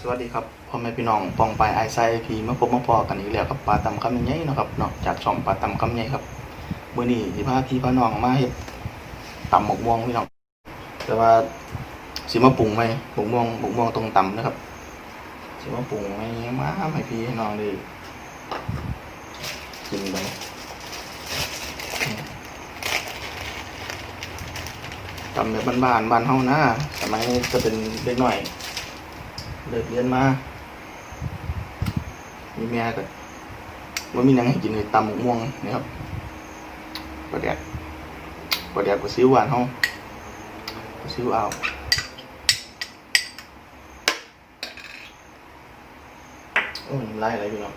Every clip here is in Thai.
สวัสดีครับพ่อแม่พี่น้องปองไปไอซายไอพีมาพบมาพอกันอีกแล้วกับปลาตำคำใหญ่ๆนะครับเนาะจากช่องปลาตำคำใหญ่ครับเมื่อนี้ที่พาพี่พ่าน้องมาเห็ดตำหมกม่วงพี่น้อง แต่ว่าสิมาปรุงไหมหมกม่วงหมกม่วงตรงตำนะครับสิมาปรุงไหมมาให้พี่ให้น้องดีกินไป ตำแบบบ้านๆบ้านเฮานะสมัยจะเป็นเด็กหน่อยเลิกเรียนมา มีแม่ก็ว่ามีนังให้กินเลยตำหมกม่วงนี่ครับปลาแดดปลาแดดกับซิวหวานห้องซิวเอาโอ้ยน้ำลายอะไรพี่น้อง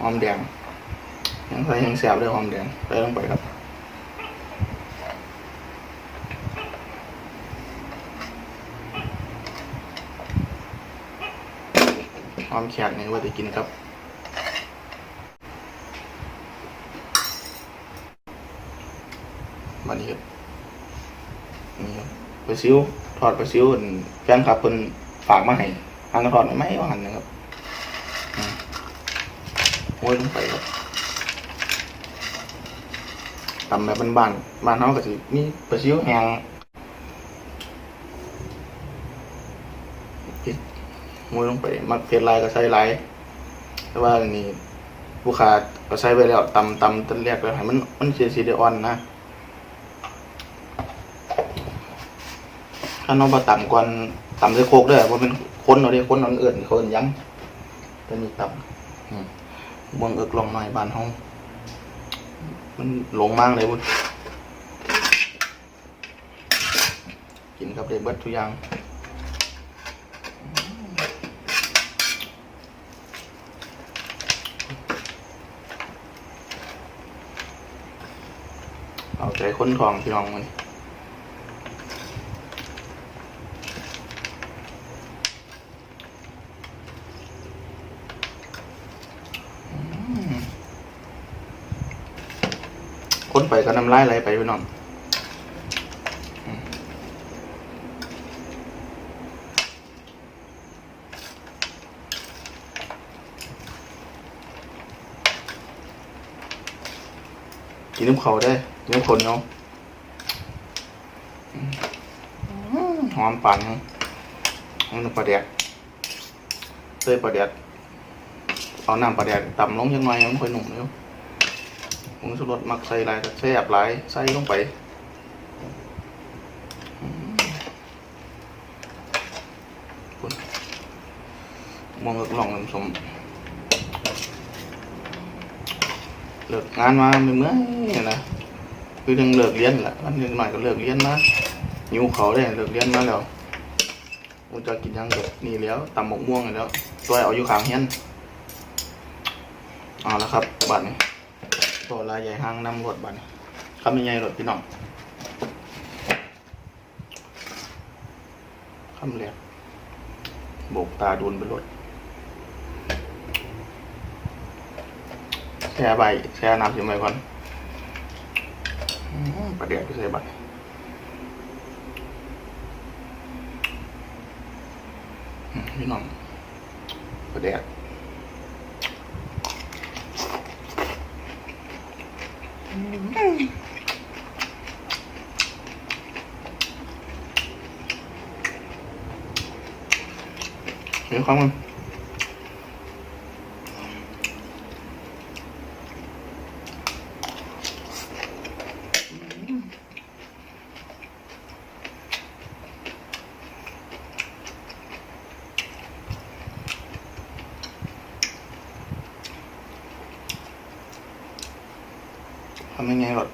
หอมแดง ยังใส่ยังแสบเลยหอมแดงใส่ลงไปครับความแขกนี่ว่าจะกินครับมานี่ครับนี่ครับปลาซิวทอดปลาซิวแฟนคลับเพิ่นฝากมาให้ทางกระทอดไม่ให้ว่าหันนะครับโอ้ยลงไปครับ ตำแบบบ้านๆบ้านเฮาก็สิมีปลาซิวแห้งพริกมวยลงไป มักเผ็ดหลายก็ใส่หลายแต่ว่าอันนี้ผู้ขาก็ใส่ไปแล้วตำตำตันแรกแล้วให้มันมันเสียสีเดียอ่อนนะถ้าน้องมาต่ำก่อนต่ำใส่โคกเด้วยว่าเป็นคนเอาดิคนเอาเอื่นเขาเอื่นยังตัวนี้ต่ำอืมเมืองเอิกลองหน่อยบ้านห้อง มันหลงมากเลยบุญกินกับเด็กเบิร์ดทุกอย่างเอาใจค้นทองพี่น้องมันอืมค้น ไปก็น้ำลายไหลไปพี่น้องกินน้ำเขาได้กินน้ำคนเนาะอืมหอมปั่นหอมปลาแดกเตยปลาแดกเอาน้ำปลาแดกต่ำลงยังไงมันค่อยหนุ่มเร็ว ผงชูรสมักใส่หลายก็ใส่แอบหลายใส่ลงไปมคุณมองเอิกลองน้ำสมเลิกงานมาเมื่อยนะคือยังเลิกเรียนแหละวันนี้หน่อยก็เลิกเรียนมาหิวเขาได้เลิกเรียนมาแล้วกูจะกินยังเด็กนี่แล้วตำหมกม่วงแล้วตัวเอาอยู่ข้างเฮียนเอาละครับบัตรนี่ ตัวลายใหญ่ห้างนำรถบันี่คำยังไงรถพี่น้องคำแรกโบกตาดูนไปรถแช่ใบแช่น้ำอยู่ไหมก่อนประเดี๋ยวก็ใส่ใบอืมพี่น้องประเดี๋ยว มีควำยังไงหรอ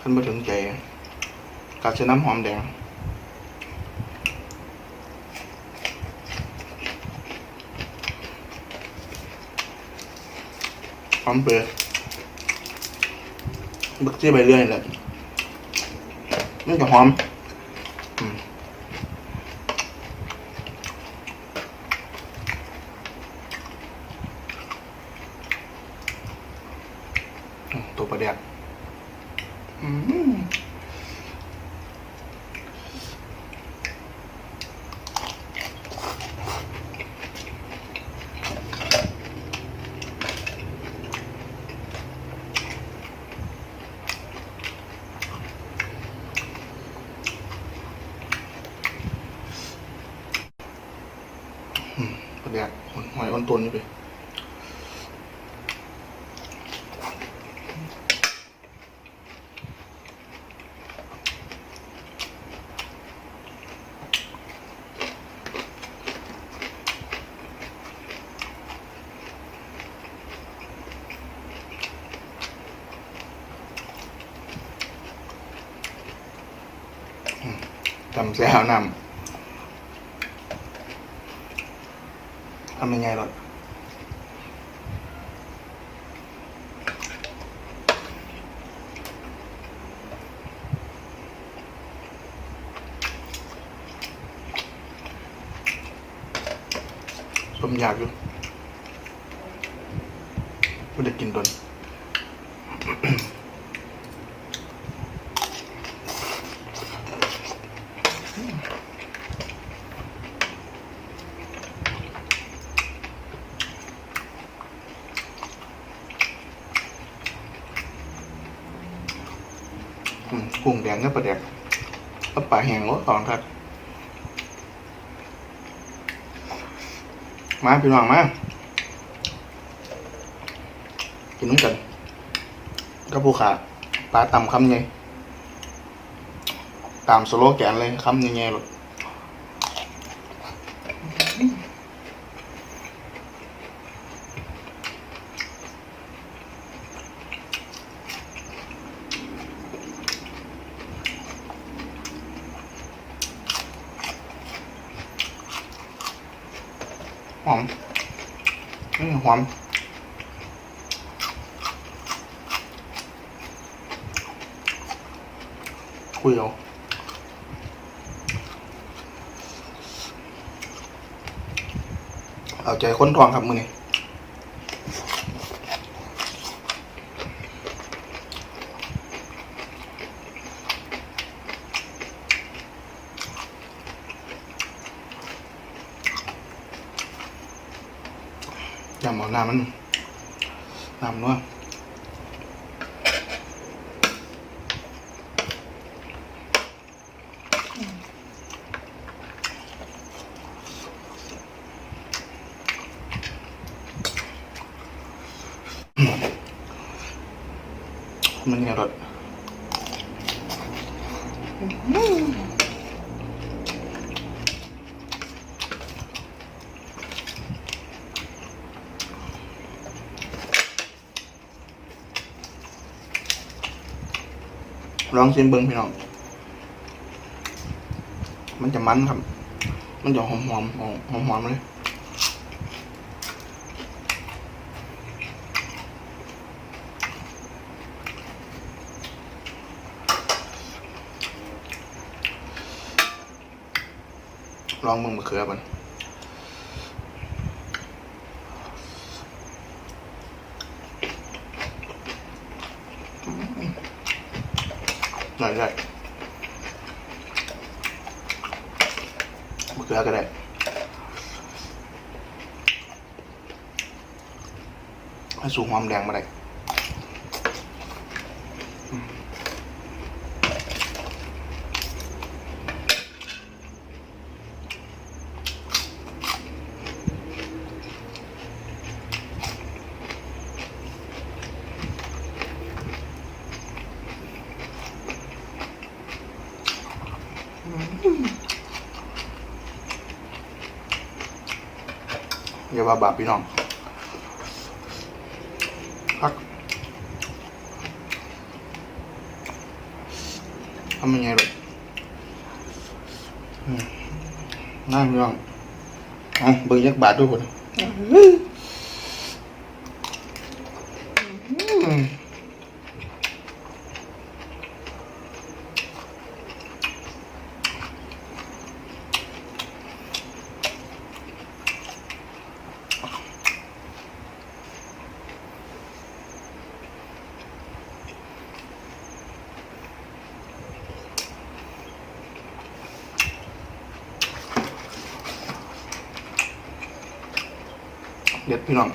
ขึ้นมาถึงใจกับเชน้ำหอมแดงหอมเปลือยบักจี้ใบเลื่อยแหละ มันจะหอมตัวประเดี๋ยวอืม อืมประเดียกหอยอ่อนตุนนี่ไปจำแซวนำ ทำยังไงหรอสมอยากอยู่ไม่ได้กินโดน กุ้งแดงก็ประเดี๋ยวก็ปลาแห้งรสตอนครับ มาพี่น้องมากินน้ำกันก็ผู้ขาปลาตำคำไงตามสโลแกนเลยคำยังไงหรอหอมอืม หอมคุยเอาเอาใจคนทองครับมือนี้ ยำเอาน้ำมันน้ำนัวมันเนี่ยรส ลองชิมเบิ้งพี่น้อง มันจะมันครับ มันจะหอมหอมหอมหอมหอมเลยลองมึงมะเขือมัน หน่อยได้มะเขือก็ได้ให้สูงความแดงมาได้ ว่าบาปพี่น้องพักทำยังไงแบบน่าพี่น้องเอาเบิ่งยักบาทด้วยคนอืม เด็ดพี่น้อง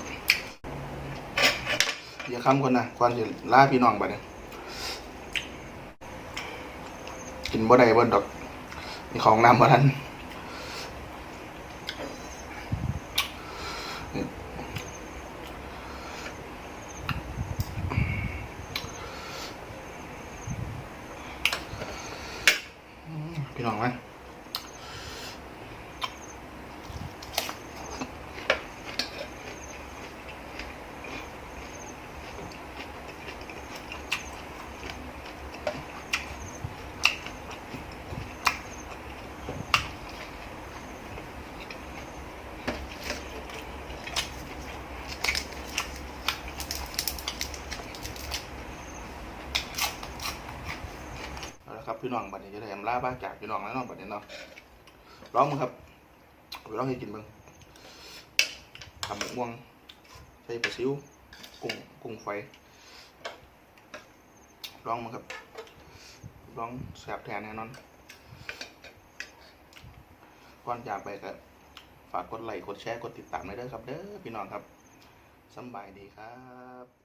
อย่าค้ำก่อนนะก่อนจะล่าพี่น้องไปเนี่ยกินบ่ได้บ่ดอกมีของน้ำบ่ทันอืมพี่น้องไหม เอาละครับพี่ น้องบัดนี้จะได้แถมลาบ้าจากพี่น้องแล้วเนาะบัดนี้เนาะร้องมึงครับร้องให้กินมึงทำหมกม่วงใส่ปลาซิวกุ้งกุ้งไฟร้องมึงครับร้องแสบแทนแน่นอนก่อนจากไปก็ฝากกดไลค์กดแชร์กดติดตามไว้ด้วยครับเด้อพี่น้องครับสบายดีครับ